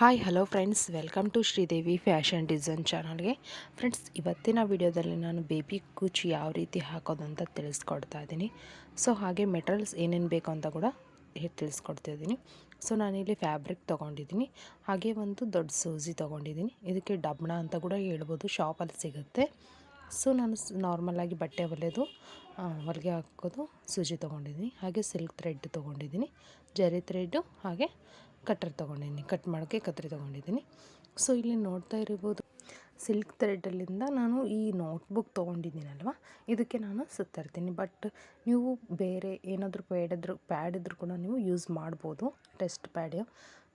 Hi hello friends welcome to Sridevi fashion design ಚಾನಲ್ಗೆ friends ಇವತ್ತಿನ ವಿಡಿಯೋದಲ್ಲಿ ನಾನು ಬೇಬಿ ಕುಚ್ ಯಾವ ರೀತಿ ಹಾಕೋದು ಅಂತ ತಿಳಿಸ್ಕೊಡ್ತಾ ಇದ್ದೀನಿ. ಸೊ ಹಾಗೆ ಮೆಟೀರಿಯಲ್ಸ್ ಏನೇನು ಬೇಕು ಅಂತ ಕೂಡ ತಿಳಿಸ್ಕೊಡ್ತಾ ಇದ್ದೀನಿ. ಸೊ ನಾನಿಲ್ಲಿ ಫ್ಯಾಬ್ರಿಕ್ ತೊಗೊಂಡಿದ್ದೀನಿ. ಹಾಗೆ ಒಂದು ದೊಡ್ಡ ಸೂಜಿ ತೊಗೊಂಡಿದ್ದೀನಿ. ಇದಕ್ಕೆ ಡಬ್ಣ ಅಂತ ಕೂಡ ಹೇಳ್ಬೋದು. ಶಾಪಲ್ಲಿ ಸಿಗುತ್ತೆ. ಸೊ ನಾನು ನಾರ್ಮಲಾಗಿ ಬಟ್ಟೆ ಒಲೆದು ಹೊಲಿಗೆ ಹಾಕೋದು ಸೂಜಿ ತೊಗೊಂಡಿದ್ದೀನಿ. ಹಾಗೆ ಸಿಲ್ಕ್ ಥ್ರೆಡ್ ತೊಗೊಂಡಿದ್ದೀನಿ. ಜರಿ ಥ್ರೆಡ್ಡು ಹಾಗೆ ಕಟ್ರ್ ತೊಗೊಂಡಿದ್ದೀನಿ, ಕಟ್ ಮಾಡೋಕ್ಕೆ ಕತ್ರಿ ತೊಗೊಂಡಿದ್ದೀನಿ. ಸೊ ಇಲ್ಲಿ ನೋಡ್ತಾ ಇರ್ಬೋದು, ಸಿಲ್ಕ್ ಥ್ರೆಡ್ಡಲ್ಲಿಂದ ನಾನು ಈ ನೋಟ್ಬುಕ್ ತೊಗೊಂಡಿದ್ದೀನಲ್ವ? ಇದಕ್ಕೆ ನಾನು ಸುತ್ತಿರ್ತೀನಿ ಬಟ್ ನೀವು ಬೇರೆ ಏನಾದರೂ ಪ್ಯಾಡ್ ಇದ್ರೂ ಪ್ಯಾಡ್ ಇದ್ರೂ ಕೂಡ ನೀವು ಯೂಸ್ ಮಾಡ್ಬೋದು ಟೆಸ್ಟ್ ಪ್ಯಾಡ್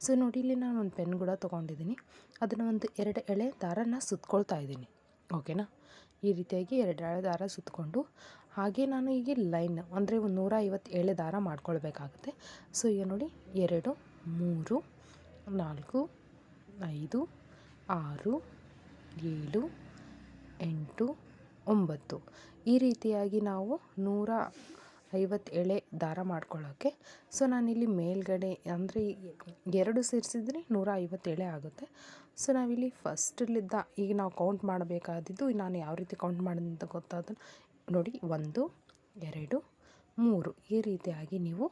ಸೊ ನೋಡಿ, ಇಲ್ಲಿ ನಾನು ಒಂದು ಪೆನ್ ಕೂಡ ತೊಗೊಂಡಿದ್ದೀನಿ. ಅದನ್ನು ಒಂದು ಎರಡು ಎಳೆ ದಾರನ ಸುತ್ಕೊಳ್ತಾ ಇದ್ದೀನಿ. ಓಕೆನಾ ಈ ರೀತಿಯಾಗಿ ಎರಡು ಎಳೆ ದಾರ ಸುತ್ತಕೊಂಡು ಹಾಗೆ ನಾನು ಈಗ ಲೈನ್ ಅಂದರೆ ಒಂದು ನೂರ ಐವತ್ತು ಎಳೆ ದಾರ ಮಾಡ್ಕೊಳ್ಬೇಕಾಗುತ್ತೆ. ಸೊ ಈಗ ನೋಡಿ, ಎರಡು ಮೂರು, ನಾಲ್ಕು, ಐದು, ಆರು, ಏಳು, ಎಂಟು, ಒಂಬತ್ತು. ಈ ರೀತಿಯಾಗಿ ನಾವು ನೂರ ಐವತ್ತು ಎಳೆ ದಾರ ಮಾಡ್ಕೊಳ್ಳೋಕ್ಕೆ ಸೊ, ನಾನಿಲ್ಲಿ ಮೇಲ್ಗಡೆ ಅಂದರೆ ಎರಡು ಸೇರಿಸಿದ್ರೆ ನೂರ ಐವತ್ತು ಎಳೆ ಆಗುತ್ತೆ. ಸೊ, ನಾವಿಲ್ಲಿ ಫಸ್ಟಲ್ಲಿದ್ದ ಈಗ ನಾವು ಕೌಂಟ್ ಮಾಡಬೇಕಾದಿದ್ದು ನಾನು ಯಾವ ರೀತಿ ಕೌಂಟ್ ಮಾಡಿದೆ ಅಂತ ಗೊತ್ತಾದ ನೋಡಿ, ಒಂದು, ಎರಡು, ಮೂರು. ಈ ರೀತಿಯಾಗಿ ನೀವು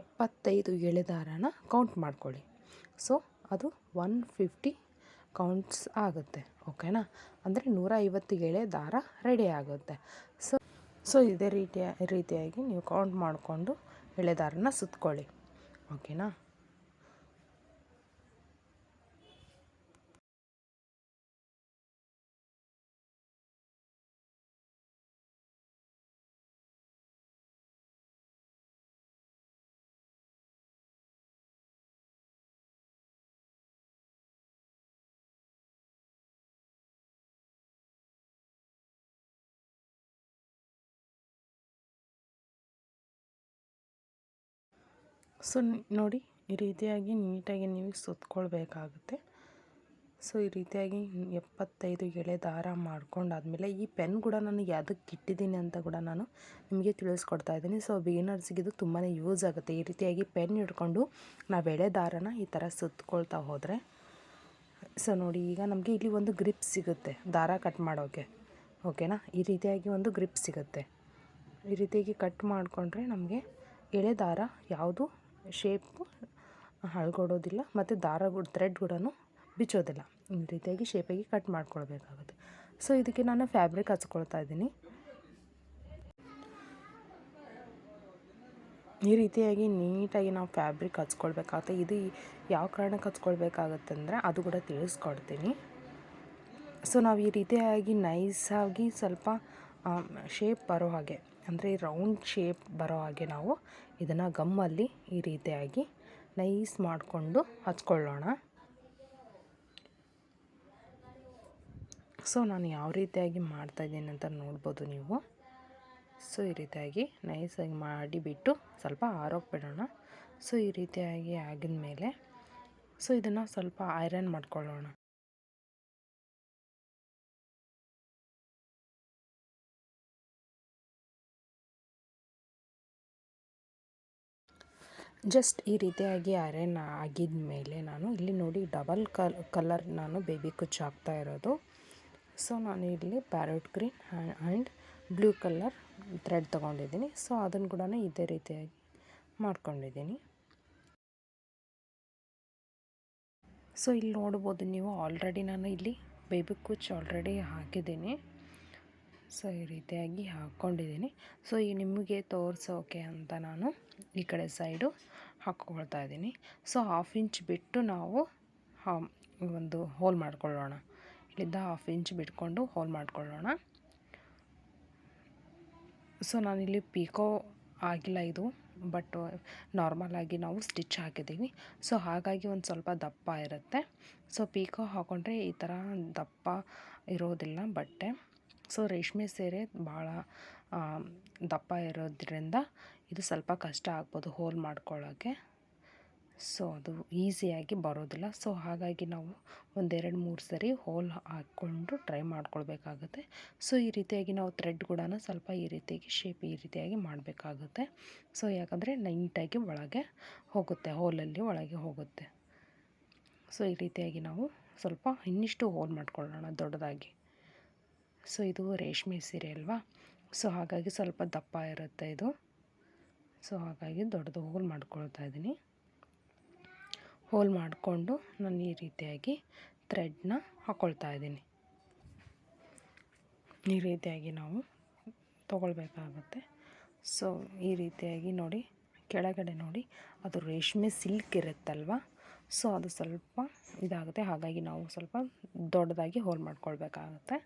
ಎಪ್ಪತ್ತೈದು ಎಳೆ ದಾರನ ಕೌಂಟ್ ಮಾಡ್ಕೊಳ್ಳಿ. ಸೊ ಅದು ಒನ್ ಫಿಫ್ಟಿ ಕೌಂಟ್ಸ್ ಆಗುತ್ತೆ ಓಕೆನಾ ಅಂದರೆ ನೂರ ಐವತ್ತು ಎಳೆ ದಾರ ರೆಡಿ ಆಗುತ್ತೆ. ಸೊ ಸೊ ಇದೇ ರೀತಿಯ, ರೀತಿಯಾಗಿ ನೀವು ಕೌಂಟ್ ಮಾಡಿಕೊಂಡು ಎಳೆ ದಾರನ ಸುತ್ಕೊಳ್ಳಿ ಓಕೆನಾ ಸೊ ನೋಡಿ, ಈ ರೀತಿಯಾಗಿ ನೀಟಾಗಿ ನೀವು ಸುತ್ಕೊಳ್ಬೇಕಾಗುತ್ತೆ. ಸೊ, ಈ ರೀತಿಯಾಗಿ ಎಪ್ಪತ್ತೈದು ಎಳೆ ದಾರ ಮಾಡ್ಕೊಂಡಾದಮೇಲೆ ಈ ಪೆನ್ ಕೂಡ ನಾನು ಯಾವುದಕ್ಕೆ ಇಟ್ಟಿದ್ದೀನಿ ಅಂತ ಕೂಡ ನಾನು ನಿಮಗೆ ತಿಳಿಸ್ಕೊಡ್ತಾ ಇದ್ದೀನಿ. ಸೊ ಬಿಗಿನರ್ಸ್ಗೆ ಇದು ತುಂಬಾ ಯೂಸ್ ಆಗುತ್ತೆ. ಈ ರೀತಿಯಾಗಿ ಪೆನ್ ಹಿಡ್ಕೊಂಡು ನಾವು ಎಳೆ ದಾರನ ಈ ಥರ ಸುತ್ಕೊಳ್ತಾ ಹೋದರೆ. ಸೊ, ನೋಡಿ, ಈಗ ನಮಗೆ ಇಲ್ಲಿ ಒಂದು ಗ್ರಿಪ್ ಸಿಗುತ್ತೆ ದಾರ ಕಟ್ ಮಾಡೋಕ್ಕೆ ಓಕೆನಾ ಈ ರೀತಿಯಾಗಿ ಒಂದು ಗ್ರಿಪ್ ಸಿಗುತ್ತೆ. ಈ ರೀತಿಯಾಗಿ ಕಟ್ ಮಾಡಿಕೊಂಡ್ರೆ ನಮಗೆ ಎಳೆ ದಾರ ಯಾವುದು ಶೇಪು ಹಳ್ಗೊಡೋದಿಲ್ಲ ಮತ್ತು ದಾರ ಗುಡ್ ಥ್ರೆಡ್ ಕೂಡ ಬಿಚ್ಚೋದಿಲ್ಲ. ಈ ರೀತಿಯಾಗಿ ಶೇಪಾಗಿ ಕಟ್ ಮಾಡ್ಕೊಳ್ಬೇಕಾಗುತ್ತೆ. ಸೊ ಇದಕ್ಕೆ ನಾನು ಫ್ಯಾಬ್ರಿಕ್ ಹಚ್ಕೊಳ್ತಾ ಇದ್ದೀನಿ. ಈ ರೀತಿಯಾಗಿ ನೀಟಾಗಿ ನಾವು ಫ್ಯಾಬ್ರಿಕ್ ಹಚ್ಕೊಳ್ಬೇಕಾಗುತ್ತೆ. ಇದು ಯಾವ ಕಾರಣಕ್ಕೆ ಹಚ್ಕೊಳ್ಬೇಕಾಗತ್ತೆ ಅಂದರೆ ಅದು ಕೂಡ ತಿಳಿಸ್ಕೊಡ್ತೀನಿ. ಸೊ ನಾವು ಈ ರೀತಿಯಾಗಿ ನೈಸಾಗಿ ಸ್ವಲ್ಪ ಶೇಪ್ ಬರೋ ಹಾಗೆ. ಅಂದರೆ ರೌಂಡ್ ಶೇಪ್ ಬರೋ ಹಾಗೆ ನಾವು ಇದನ್ನು ಗಮ್ಮಲ್ಲಿ ಈ ರೀತಿಯಾಗಿ ನೈಸ್ ಮಾಡಿಕೊಂಡು ಹಚ್ಕೊಳ್ಳೋಣ. ಸೊ, ನಾನು ಯಾವ ರೀತಿಯಾಗಿ ಮಾಡ್ತಾಯಿದ್ದೀನಿ ಅಂತ ನೋಡ್ಬೋದು ನೀವು. ಸೊ, ಈ ರೀತಿಯಾಗಿ ನೈಸಾಗಿ ಮಾಡಿಬಿಟ್ಟು ಸ್ವಲ್ಪ ಆರೋಗ್ಯ ಬಿಡೋಣ. ಸೊ, ಈ ರೀತಿಯಾಗಿ ಆಗಿದ ಮೇಲೆ ಸೊ, ಇದನ್ನು ಸ್ವಲ್ಪ ಐರನ್ ಮಾಡ್ಕೊಳ್ಳೋಣ. ಜಸ್ಟ್ ಈ ರೀತಿಯಾಗಿ ಅರೇನ್ ಆಗಿದ ಮೇಲೆ ನಾನು ಇಲ್ಲಿ ನೋಡಿ ಡಬಲ್ ಕಲ್, ಕಲರ್ ನಾನು ಬೇಬಿ ಕುಚ್ಚು ಹಾಕ್ತಾ ಇರೋದು. ಸೊ ನಾನು ಇಲ್ಲಿ parrot green and blue colour thread ತೊಗೊಂಡಿದ್ದೀನಿ. ಸೊ ಅದನ್ನು ಕೂಡ ಇದೇ ರೀತಿಯಾಗಿ ಮಾಡ್ಕೊಂಡಿದ್ದೀನಿ. ಸೊ ಇಲ್ಲಿ ನೋಡ್ಬೋದು ನೀವು ಆಲ್ರೆಡಿ ನಾನು ಇಲ್ಲಿ ಬೇಬಿ ಕುಚ್ ಆಲ್ರೆಡಿ ಹಾಕಿದ್ದೀನಿ. ಸೊ, ಈ ರೀತಿಯಾಗಿ ಹಾಕ್ಕೊಂಡಿದ್ದೀನಿ. ಸೊ, ಈ ನಿಮಗೆ ತೋರಿಸೋಕೆ ಅಂತ ನಾನು ಈ ಕಡೆ ಸೈಡು ಹಾಕ್ಕೊಳ್ತಾ ಇದ್ದೀನಿ. ಸೊ ಹಾಫ್ ಇಂಚ್ ಬಿಟ್ಟು ನಾವು ಒಂದು ಹೋಲ್ ಮಾಡಿಕೊಳ್ಳೋಣ. ಇಲ್ಲಿಂದ ಹಾಫ್ ಇಂಚ್ ಬಿಟ್ಕೊಂಡು ಹೋಲ್ ಮಾಡಿಕೊಳ್ಳೋಣ. ಸೊ, ನಾನಿಲ್ಲಿ ಪೀಕೋ ಆಗಿಲ್ಲ ಇದು, ಬಟ್ ನಾರ್ಮಲಾಗಿ ನಾವು ಸ್ಟಿಚ್ ಹಾಕಿದ್ದೀವಿ. ಸೊ, ಹಾಗಾಗಿ ಒಂದು ಸ್ವಲ್ಪ ದಪ್ಪ ಇರುತ್ತೆ. ಸೊ ಪೀಕೋ ಹಾಕ್ಕೊಂಡ್ರೆ ಈ ಥರ ದಪ್ಪ ಇರೋದಿಲ್ಲ ಬಟ್ಟೆ. ಸೊ ರೇಷ್ಮೆ ಸೀರೆ ಭಾಳ ದಪ್ಪ ಇರೋದ್ರಿಂದ ಇದು ಸ್ವಲ್ಪ ಕಷ್ಟ ಆಗ್ಬೋದು ಹೋಲ್ ಮಾಡ್ಕೊಳ್ಳೋಕ್ಕೆ ಸೊ ಅದು ಈಸಿಯಾಗಿ ಬರೋದಿಲ್ಲ. ಸೊ ಹಾಗಾಗಿ ನಾವು ಒಂದೆರಡು ಮೂರು ಸರಿ ಹೋಲ್ ಹಾಕ್ಕೊಂಡು ಟ್ರೈ ಮಾಡ್ಕೊಳ್ಬೇಕಾಗುತ್ತೆ. ಸೊ ಈ ರೀತಿಯಾಗಿ ನಾವು ಥ್ರೆಡ್ ಕೂಡ ಸ್ವಲ್ಪ ಈ ರೀತಿಯಾಗಿ ಶೇಪ್ ಈ ರೀತಿಯಾಗಿ ಮಾಡಬೇಕಾಗುತ್ತೆ. ಸೊ ಯಾಕಂದರೆ ನೈಟಾಗಿ ಒಳಗೆ ಹೋಗುತ್ತೆ, ಹೋಲಲ್ಲಿ ಒಳಗೆ ಹೋಗುತ್ತೆ. ಸೊ ಈ ರೀತಿಯಾಗಿ ನಾವು ಸ್ವಲ್ಪ ಇನ್ನಿಷ್ಟು ಹೋಲ್ ಮಾಡ್ಕೊಳ್ಳೋಣ ದೊಡ್ಡದಾಗಿ. ಸೊ ಇದು ರೇಷ್ಮೆ ಸೀರೆ ಅಲ್ವಾ? ಸೊ ಹಾಗಾಗಿ ಸ್ವಲ್ಪ ದಪ್ಪ ಇರುತ್ತೆ ಇದು. ಸೊ ಹಾಗಾಗಿ ದೊಡ್ಡದು ಹೋಲ್ ಮಾಡ್ಕೊಳ್ತಾ ಇದ್ದೀನಿ. ಹೋಲ್ ಮಾಡಿಕೊಂಡು ನಾನು ಈ ರೀತಿಯಾಗಿ ಥ್ರೆಡ್ನ ಹಾಕ್ಕೊಳ್ತಾ ಇದ್ದೀನಿ. ಈ ರೀತಿಯಾಗಿ ನಾವು ತೊಗೊಳ್ಬೇಕಾಗುತ್ತೆ. ಸೊ ಈ ರೀತಿಯಾಗಿ ನೋಡಿ, ಕೆಳಗಡೆ ನೋಡಿ, ಅದು ರೇಷ್ಮೆ ಸಿಲ್ಕ್ ಇರುತ್ತಲ್ವ? ಸೊ ಅದು ಸ್ವಲ್ಪ ಇದಾಗುತ್ತೆ. ಹಾಗಾಗಿ ನಾವು ಸ್ವಲ್ಪ ದೊಡ್ಡದಾಗಿ ಹೋಲ್ ಮಾಡ್ಕೊಳ್ಬೇಕಾಗತ್ತೆ.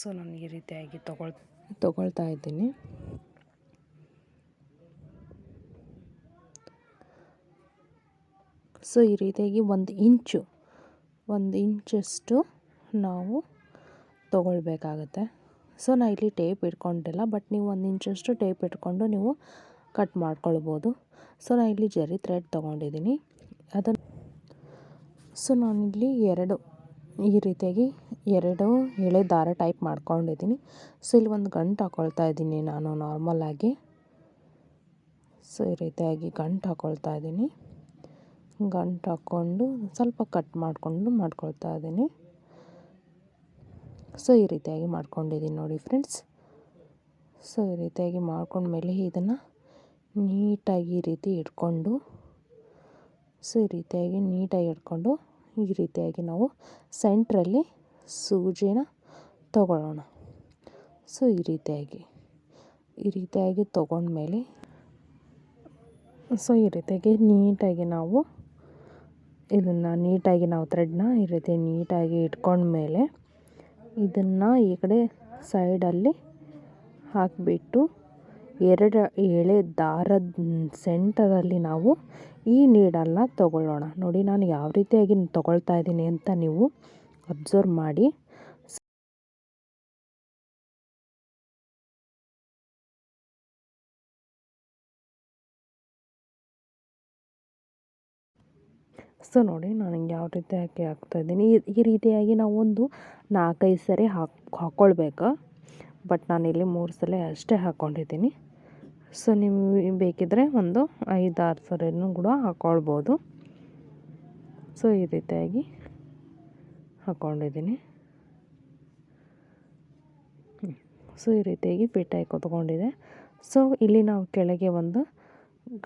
ಸೊ ನಾನು ಈ ರೀತಿಯಾಗಿ ತೊಗೊಳ್, ತಗೊಳ್ತಾ ಇದ್ದೀನಿ. ಸೊ, ಈ ರೀತಿಯಾಗಿ ಒಂದು ಇಂಚು, ಒಂದು ಇಂಚಷ್ಟು ನಾವು ತೊಗೊಳ್ಬೇಕಾಗತ್ತೆ. ಸೊ, ನಾ ಇಲ್ಲಿ ಟೇಪ್ ಇಟ್ಕೊಂಡಿಲ್ಲ, ಬಟ್ ನೀವು ಒಂದು ಇಂಚಷ್ಟು ಟೇಪ್ ಇಟ್ಕೊಂಡು ನೀವು ಕಟ್ ಮಾಡ್ಕೊಳ್ಬೋದು. ಸೊ ನಾನು ಇಲ್ಲಿ ಜರಿ ಥ್ರೆಡ್ ತೊಗೊಂಡಿದ್ದೀನಿ. ಅದನ್ನು ಸೊ, ನಾನಿಲ್ಲಿ ಎರಡು ಈ ರೀತಿಯಾಗಿ ಎರಡು ಎಳೆ ದಾರ ಟೈಪ್ ಮಾಡ್ಕೊಂಡಿದ್ದೀನಿ. ಸೊ ಇಲ್ಲಿ ಒಂದು ಗಂಟು ಹಾಕ್ಕೊಳ್ತಾ ಇದ್ದೀನಿ ನಾನು ನಾರ್ಮಲಾಗಿ ಸೊ ಈ ರೀತಿಯಾಗಿ ಗಂಟು ಹಾಕೊಳ್ತಾ ಇದ್ದೀನಿ. ಗಂಟು ಹಾಕ್ಕೊಂಡು ಸ್ವಲ್ಪ ಕಟ್ ಮಾಡಿಕೊಂಡು ಮಾಡ್ಕೊಳ್ತಾ ಇದ್ದೀನಿ. ಸೊ ಈ ರೀತಿಯಾಗಿ ಮಾಡ್ಕೊಂಡಿದ್ದೀನಿ ನೋಡಿ ಫ್ರೆಂಡ್ಸ್ ಸೊ ಈ ರೀತಿಯಾಗಿ ಮಾಡ್ಕೊಂಡ್ಮೇಲೆ ಇದನ್ನು ನೀಟಾಗಿ ಈ ರೀತಿ ಇಟ್ಕೊಂಡು ಸೊ ಈ ರೀತಿಯಾಗಿ ನೀಟಾಗಿ ಇಟ್ಕೊಂಡು, ಈ ರೀತಿಯಾಗಿ ನಾವು ಸೆಂಟ್ರಲ್ಲಿ ಸೂಜಿನ ತಗೊಳ್ಳೋಣ. ಸೊ, ಈ ರೀತಿಯಾಗಿ ಈ ರೀತಿಯಾಗಿ ತೊಗೊಂಡ್ಮೇಲೆ, ಸೊ, ಈ ರೀತಿಯಾಗಿ ನೀಟಾಗಿ ನಾವು ಇದನ್ನು ನೀಟಾಗಿ ನಾವು ಥ್ರೆಡ್ನ ಈ ರೀತಿ ನೀಟಾಗಿ ಇಟ್ಕೊಂಡ್ಮೇಲೆ ಇದನ್ನು ಈ ಕಡೆ ಸೈಡಲ್ಲಿ ಹಾಕಿಬಿಟ್ಟು ಎರಡು ಎಳೆ ದಾರದ ಸೆಂಟರಲ್ಲಿ ನಾವು ಈ ನೀಡಲ್ಲ ತಗೊಳ್ಳೋಣ. ನೋಡಿ, ನಾನು ಯಾವ ರೀತಿಯಾಗಿ ತೊಗೊಳ್ತಾ ಇದ್ದೀನಿ ಅಂತ ನೀವು ಅಬ್ಸರ್ವ್ ಮಾಡಿ. ಸೊ ನೋಡಿ ನಾನು ಯಾವ ರೀತಿ ಹಾಕಿ ಹಾಕ್ತಾಯಿದ್ದೀನಿ ಈ ರೀತಿಯಾಗಿ ನಾವು ಒಂದು ನಾಲ್ಕೈದು ಸರಿ ಹಾಕ್, ಹಾಕ್ಕೊಳ್ಬೇಕು. ಬಟ್ ನಾನಿಲ್ಲಿ ಮೂರು ಸಲ ಅಷ್ಟೇ ಹಾಕ್ಕೊಂಡಿದ್ದೀನಿ. ಸೊ ನಿಮಗೆ ಬೇಕಿದ್ದರೆ ಒಂದು ಐದಾರು ಸರಿನೂ ಕೂಡ ಹಾಕ್ಕೊಳ್ಬೋದು. ಸೊ ಈ ರೀತಿಯಾಗಿ ಹಾಕ್ಕೊಂಡಿದ್ದೀನಿ ಸೊ, ಈ ರೀತಿಯಾಗಿ ಫಿಟ್ಟಾಗಿ ಕೊತ್ಕೊಂಡಿದೆ ಸೊ, ಇಲ್ಲಿ ನಾವು ಕೆಳಗೆ ಒಂದು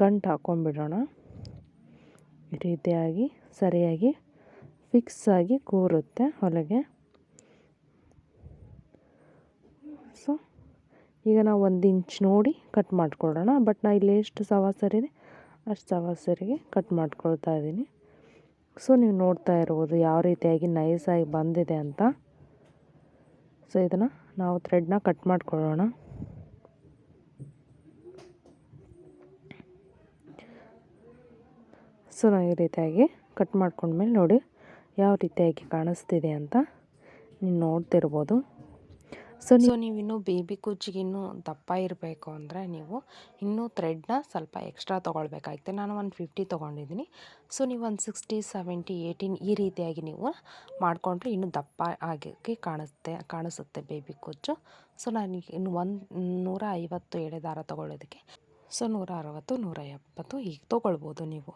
ಗಂಟು ಹಾಕ್ಕೊಂಡ್ಬಿಡೋಣ. ಈ ರೀತಿಯಾಗಿ ಸರಿಯಾಗಿ ಫಿಕ್ಸ್ ಆಗಿ ಕೂರುತ್ತೆ ಹೊಲಗೆ. ಸೊ, ಈಗ ನಾವು ಒಂದು ಇಂಚ್ ನೋಡಿ ಕಟ್ ಮಾಡ್ಕೊಳ್ಳೋಣ. ಬಟ್ ನಾ ಇಲ್ಲಿ ಎಷ್ಟು ಸವಾಸರಿದೆ ಅಷ್ಟು ಸವಾಸರಿಗೆ ಕಟ್ ಮಾಡ್ಕೊಳ್ತಾ ಇದ್ದೀನಿ. ಸೊ ನೀವು ನೋಡ್ತಾ ಇರ್ಬೋದು ಯಾವ ರೀತಿಯಾಗಿ ನೈಸಾಗಿ ಬಂದಿದೆ ಅಂತ. ಸೊ ಇದನ್ನು ನಾವು ಥ್ರೆಡ್ನ ಕಟ್ ಮಾಡ್ಕೊಳ್ಳೋಣ. ಸೊ ನಾವು ಈ ರೀತಿಯಾಗಿ ಕಟ್ ಮಾಡ್ಕೊಂಡ್ಮೇಲೆ ನೋಡಿ ಯಾವ ರೀತಿಯಾಗಿ ಕಾಣಿಸ್ತಿದೆ ಅಂತ ನೀವು ನೋಡ್ತಿರ್ಬೋದು. ಸೊ ಸೊ ನೀವು ಇನ್ನೂ ಬೇಬಿ ಕೂಚಿಗೆ ಇನ್ನೂ ದಪ್ಪ ಇರಬೇಕು ಅಂದರೆ ನೀವು ಇನ್ನೂ ಥ್ರೆಡ್ನ ಸ್ವಲ್ಪ ಎಕ್ಸ್ಟ್ರಾ ತೊಗೊಳ್ಬೇಕಾಗುತ್ತೆ. ನಾನು ಒಂದು ಫಿಫ್ಟಿ ತೊಗೊಂಡಿದ್ದೀನಿ. ಸೊ ನೀವು ಒಂದು ಸಿಕ್ಸ್ಟಿ ಸೆವೆಂಟಿ ಏಯ್ಟೀನ್ ಈ ರೀತಿಯಾಗಿ ನೀವು ಮಾಡಿಕೊಂಡ್ರೆ ಇನ್ನೂ ದಪ್ಪ ಆಗಿ ಕಾಣಿಸುತ್ತೆ ಕಾಣಿಸುತ್ತೆ ಬೇಬಿ ಕೂಚು. ಸೊ ನಾನು ಇನ್ನು ಒಂದು ನೂರ ಐವತ್ತು ಎಳೆ ದಾರ ತೊಗೊಳ್ಳೋದಕ್ಕೆ. ಸೊ ನೂರ ಅರವತ್ತು, ನೂರ ಎಪ್ಪತ್ತು ಈಗ ತೊಗೊಳ್ಬೋದು ನೀವು.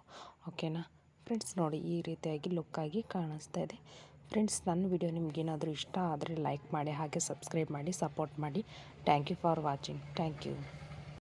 ಓಕೆನಾ ಫ್ರೆಂಡ್ಸ್ ನೋಡಿ ಈ ರೀತಿಯಾಗಿ ಲುಕ್ಕಾಗಿ ಕಾಣಿಸ್ತಾ ಇದೆ. ಫ್ರೆಂಡ್ಸ್ ನನ್ನ ವಿಡಿಯೋ ನಿಮಗೇನಾದರೂ ಇಷ್ಟ ಆದರೆ ಲೈಕ್ ಮಾಡಿ, ಹಾಗೆ ಸಬ್ಸ್ಕ್ರೈಬ್ ಮಾಡಿ ಸಪೋರ್ಟ್ ಮಾಡಿ. Thank you for watching thank you